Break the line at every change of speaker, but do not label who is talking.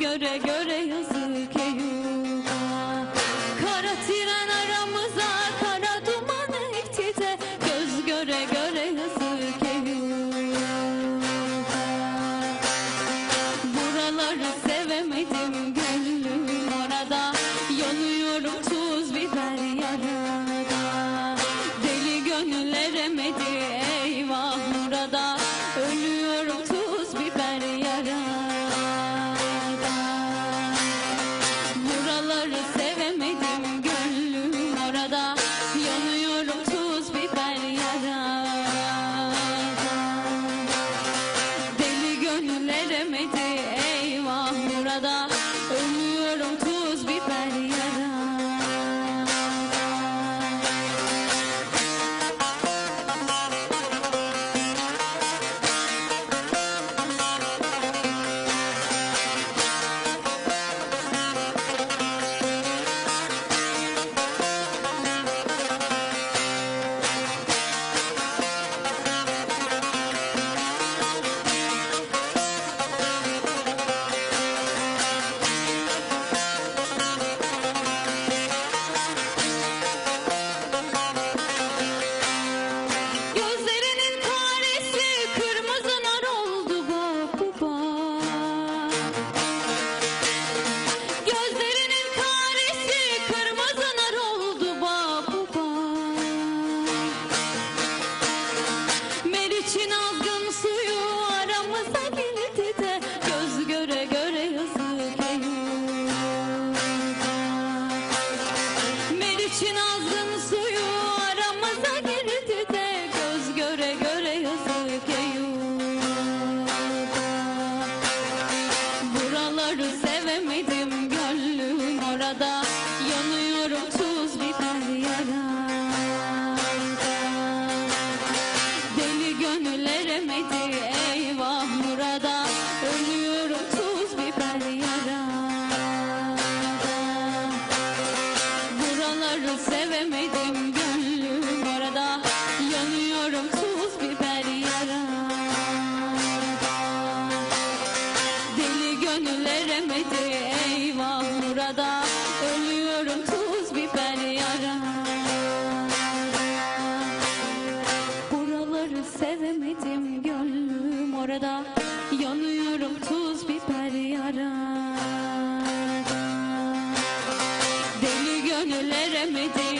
göre yazık eyvah Kara tren aramıza kara duman ekti de Göz göre göre yazık eyvah Buraları sevemedim gönlüm orada. Yanıyorum tuz biber yarada Deli gönül eremedi gönül orada Yanıyorum tuz biber yarada Deli gönül eyvah burada Ölüyorum tuz biber yarada Buraları sevemedim gönlüm orada Yanıyorum tuz biber yarada Deli gönül eyvah burada orada. Yanıyorum tuz biber yarada. Deli gönül eremedi